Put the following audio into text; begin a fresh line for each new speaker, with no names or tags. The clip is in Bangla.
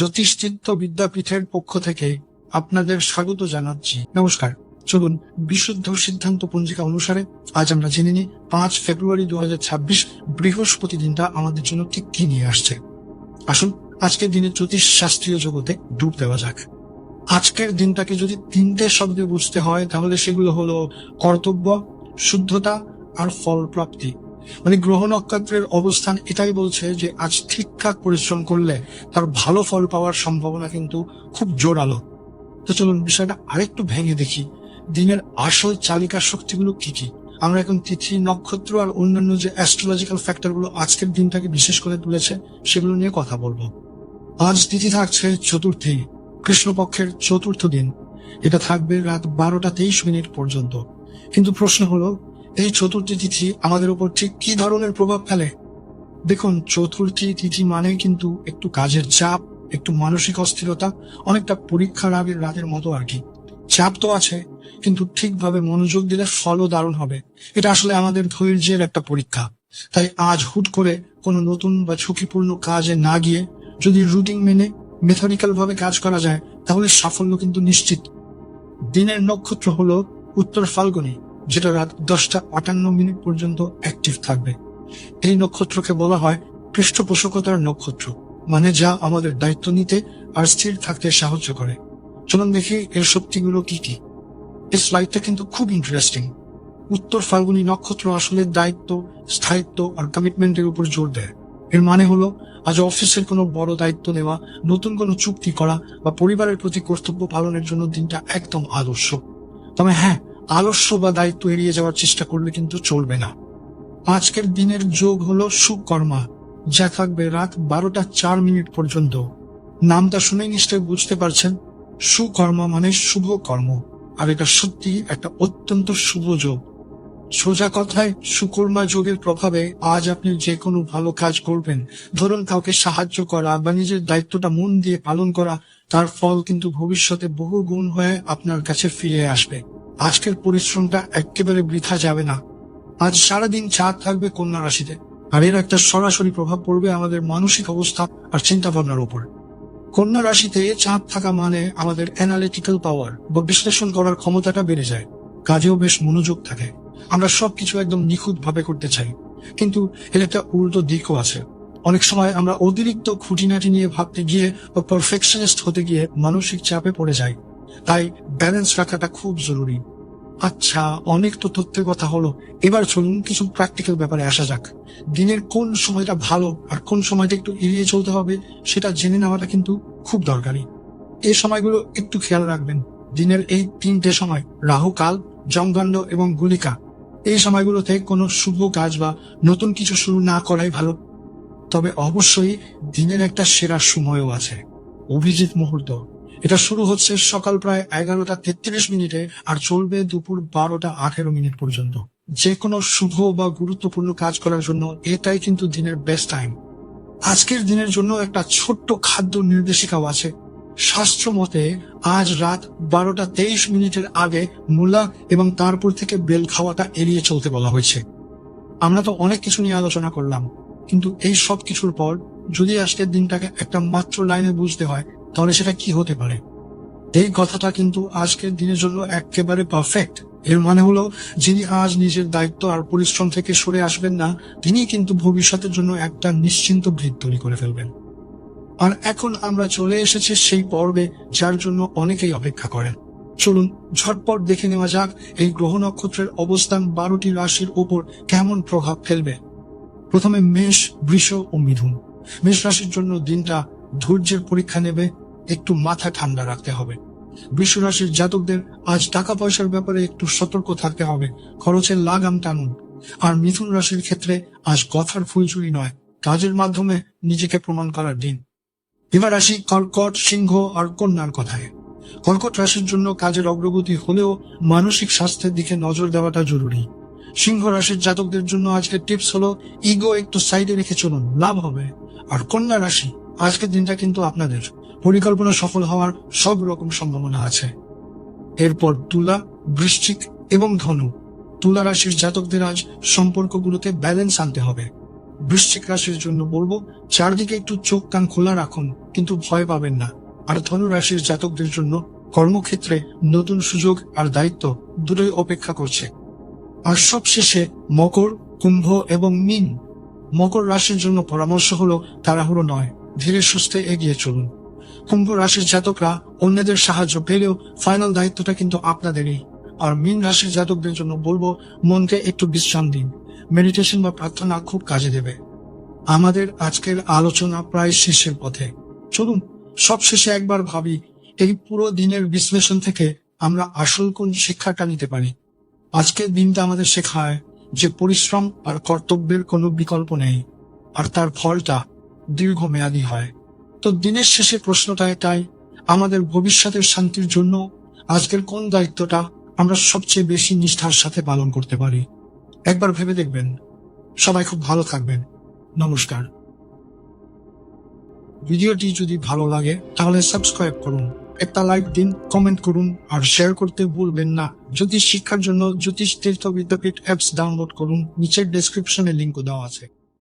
জ্যোতিষচিত্ত বিদ্যাপীঠের পক্ষ থেকে আপনাদের স্বাগত জানাচ্ছি। নমস্কার। চলুন বিশুদ্ধ সিদ্ধান্ত পঞ্জিকা অনুসারে আজ আমরা জেনে নিই পাঁচ ফেব্রুয়ারি দু বৃহস্পতি দিনটা আমাদের জন্য ঠিক কি নিয়ে আসছে। আসুন আজকের দিনে জ্যোতিষ শাস্ত্রীয় জগতে ডুব দেওয়া যাক। আজকের দিনটাকে যদি তিনটে শব্দে বুঝতে হয়, তাহলে সেগুলো হলো কর্তব্য, শুদ্ধতা আর ফল প্রাপ্তি মানে গ্রহ নক্ষত্রের অবস্থান এটাই বলছে যে আজ ঠিকঠাক পরিশ্রম করলে তার ভালো ফল পাওয়ার সম্ভাবনা কিন্তু খুব জোরালো। তো চলুন বিষয়টা আরেকটু ভেঙে দেখি। দিনের আসল চালিকা শক্তিগুলো কি কি? আমরা এখন তিথি, নক্ষত্র আর অন্যান্য যে অ্যাস্ট্রোলজিক্যাল ফ্যাক্টরগুলো আজকের দিনটাকে বিশেষ করে তুলেছে, সেগুলো নিয়ে কথা বলব। আজ তিথি থাকছে চতুর্থী, কৃষ্ণপক্ষের চতুর্থ দিন। এটা থাকবে রাত বারোটা তেইশ মিনিট পর্যন্ত। কিন্তু প্রশ্ন হলো এই চতুর্থী তিথি আমাদের উপর ঠিক কি ধরনের প্রভাব ফেলে? দেখুন, চতুর্থী তিথি মানে কিন্তু একটু কাজের চাপ, একটু মানসিক অস্থিরতা, অনেকটা পরীক্ষার আগের রাতের মতো আর কি। চাপ তো আছে, কিন্তু ঠিকভাবে মনোযোগ দিলে ফলও দারুণ হবে। এটা আসলে আমাদের ধৈর্যের একটা পরীক্ষা। তাই আজ হুট করে কোনো নতুন বা ঝুঁকিপূর্ণ কাজে না গিয়ে যদি রুটিন মেনে মেথডিক্যাল ভাবে কাজ করা যায়, তাহলে সাফল্য কিন্তু নিশ্চিত। দিনের নক্ষত্র হলো উত্তর ফাল্গুনি। যেটা রাত দশটা আটান্ন মিনিট পর্যন্ত অ্যাক্টিভ থাকবে। এই নক্ষত্রকে বলা হয় পৃষ্ঠপোষকতার নক্ষত্র মানে যা আমাদের দায়িত্ব নিতে আর স্থির থাকতে সাহায্য করে। চলুন দেখি এর শক্তিগুলো কি কি। এই স্লাইডটা কিন্তু খুব ইন্টারেস্টিং উত্তর ফাল্গুনি নক্ষত্র আসলে দায়িত্ব, স্থায়িত্ব আর কমিটমেন্টের উপর জোর দেয়। এর মানে হলো, আজ অফিসের কোনো বড় দায়িত্ব নেওয়া, নতুন কোনো চুক্তি করা বা পরিবারের প্রতি কর্তব্য পালনের জন্য দিনটা একদম আদর্শ। তবে হ্যাঁ আলস্য বা দায়িত্ব এড়িয়ে যাওয়ার চেষ্টা করলে কিন্তু চলবে না। আজকের দিনের যোগ হলো সুকর্মা, যা থাকবে রাত বারোটা চার মিনিট পর্যন্ত। নামটা শুনেই নিশ্চয়ই বুঝতে পারছেন, সুকর্মা মানে শুভ কর্ম, আর এটা সত্যি একটা অত্যন্ত শুভ যোগ। সোজা কথায়, সুকর্মা যোগের প্রভাবে আজ আপনি যে কোনো ভালো কাজ করবেন, ধরুন কাউকে সাহায্য করা বা নিজের দায়িত্বটা মন দিয়ে পালন করা, তার ফল কিন্তু ভবিষ্যতে বহু গুণ হয়ে আপনার কাছে ফিরে আসবে। আজকের পরিশ্রমটা একেবারে বৃথা যাবে না। আজ সারাদিন চাঁদ থাকবে কন্যা রাশিতে। আর এর একটা সরাসরি প্রভাব পড়বে আমাদের মানসিক অবস্থা আর চিন্তা ভাবনার উপর। কন্যা রাশিতে চাঁদ থাকা মানে আমাদের অ্যানালিটিক্যাল পাওয়ার বা বিশ্লেষণ করার ক্ষমতাটা বেড়ে যায়। কাজেও বেশ মনোযোগ থাকে। আমরা সবকিছু একদম নিখুঁত ভাবে করতে চাই। কিন্তু এর একটা উল্টো দিকও আছে। অনেক সময় আমরা অতিরিক্ত খুঁটিনাটি নিয়ে ভাবতে গিয়ে বা পারফেকশনিস্ট হতে গিয়ে মানসিক চাপে পড়ে যাই। তাই ব্যালেন্স রাখাটা খুব জরুরি। আচ্ছা অনেক তো তথ্যের কথা হলো। এবার চলুন কিছু প্র্যাকটিক্যাল ব্যাপারে আসা যাক। দিনের কোন সময়টা ভালো আর কোন সময়টা একটু এড়িয়ে চলতে হবে, সেটা জেনে নেওয়াটা কিন্তু খুব দরকারি। এই সময়গুলো একটু খেয়াল রাখবেন। দিনের এই তিনটে সময়, রাহু, কাল জমদণ্ড এবং গুলিকা, এই সময়গুলোতে কোনো শুভ কাজ বা নতুন কিছু শুরু না করাই ভালো। তবে অবশ্যই দিনের একটা সেরা সময়ও আছে। অভিজিৎ মুহূর্ত। এটা শুরু হচ্ছে সকাল প্রায় এগারোটা তেত্রিশ মিনিটে আর চলবে দুপুর বারোটা আঠেরো মিনিট পর্যন্ত। যে কোনো শুভ বা গুরুত্বপূর্ণ কাজ করার জন্য এটাই কিন্তু দিনের বেস্ট টাইম আজকের দিনের জন্য একটা ছোট্ট খাদ্য নির্দেশিকাও আছে। শাস্ত্র মতে, আজ রাত বারোটা তেইশ মিনিটের আগে মূলা এবং তারপর থেকে বেল খাওয়াটা এড়িয়ে চলতে বলা হয়েছে। আমরা তো অনেক কিছু নিয়ে আলোচনা করলাম, কিন্তু এই সব কিছুর পর যদি আজকের দিনটাকে একটা মাত্র লাইনে বুঝতে হয় তাহলে সেটা কি হতে পারে? এই কথাটা কিন্তু আজকের দিনের জন্য একেবারে পারফেক্ট এর মানে হলো, যিনি আজ নিজের দায়িত্ব আর পরিশ্রম থেকে সরে আসবেন না তিনি কিন্তু ভবিষ্যতের জন্য একটা নিশ্চিন্ত ভিত তৈরি করে ফেলবেন। আর এখন আমরা চলে এসেছি সেই পর্বে, যার জন্য অনেকেই অপেক্ষা করেন। চলুন, ঝটপট দেখে নেওয়া যাক এই গ্রহ নক্ষত্রের অবস্থান বারোটি রাশির উপর কেমন প্রভাব ফেলবে। প্রথমে মেষ, বৃষ ও মিথুন। মেষ রাশির জন্য দিনটা ধৈর্যের পরীক্ষা নেবে একটু মাথা ঠান্ডা রাখতে হবে। বৃষ রাশির জাতকদের আজ টাকা পয়সার ব্যাপারে একটু সতর্ক থাকতে হবে, খরচের লাগাম টানুন। আর মিথুন রাশির ক্ষেত্রে আজ কথার ফুলচুরি নয়, কাজের মাধ্যমে নিজেকে প্রমাণ করার দিন। এবার আসি কর্কট সিংহ আর কন্যার কথায়। কর্কট রাশির জন্য কাজের অগ্রগতি হলেও মানসিক স্বাস্থ্যের দিকে নজর দেওয়াটা জরুরি। সিংহ রাশির জাতকদের জন্য আজকের টিপস হলো, ইগো একটু সাইডে রেখে চলুন, লাভ হবে। আর কন্যা রাশি, আজকের দিনটা কিন্তু আপনাদের। পরিকল্পনা সফল হওয়ার সব রকম সম্ভাবনা আছে। এরপর তুলা, বৃশ্চিক এবং ধনু। তুলা রাশির জাতকদের আজ সম্পর্কগুলোতে ব্যালেন্স আনতে হবে। বৃশ্চিক রাশির জন্য বলব, চারদিকে একটু চোখ কান খোলা রাখুন, কিন্তু ভয় পাবেন না। আর ধনু রাশির জাতকদের জন্য কর্মক্ষেত্রে নতুন সুযোগ আর দায়িত্ব দুটোই অপেক্ষা করছে। আর সবশেষে মকর, কুম্ভ এবং মিন। মকর রাশির জন্য পরামর্শ হলো তাড়াহুড়ো নয়, ধীরে সুস্থে এগিয়ে চলুন। কুম্ভ রাশির জাতকরা অন্যদের সাহায্য পেলেও ফাইনাল দায়িত্বটা কিন্তু আপনাদেরই। আর মিন রাশির জাতকদের জন্য বলব, মনকে একটু বিশ্রাম দিন। মেডিটেশন বা প্রার্থনা খুব কাজে দেবে। আমাদের আজকের আলোচনা প্রায় শেষের পথে। চলুন সব শেষে একবার ভাবি, এই পুরো দিনের বিশ্লেষণ থেকে আমরা আসল কোন শিক্ষাটা নিতে পারি? আজকের দিনটা আমাদের শেখায় যে পরিশ্রম আর কর্তব্যের কোনো বিকল্প নেই, আর তার ফলটা দীর্ঘমেয়াদী হয়। তো দিনের শেষে প্রশ্নটা এটাই, আমাদের ভবিষ্যতের শান্তির জন্য আজকের কোন দায়িত্বটা আমরা সবচেয়ে বেশি নিষ্ঠার সাথে পালন করতে পারি? একবার ভেবে দেখবেন। সবাই খুব ভালো থাকবেন। নমস্কার। ভিডিওটি যদি ভালো লাগে, তাহলে সাবস্ক্রাইব করুন, একটা লাইক দিন, কমেন্ট করুন, আর শেয়ার করতে ভুলবেন না। জ্যোতিষ শিক্ষার জন্য জ্যোতিষ তীর্থ বিদ্যাপীঠ অ্যাপস ডাউনলোড করুন, নিচের ডেসক্রিপশনে লিঙ্ক দেওয়া আছে।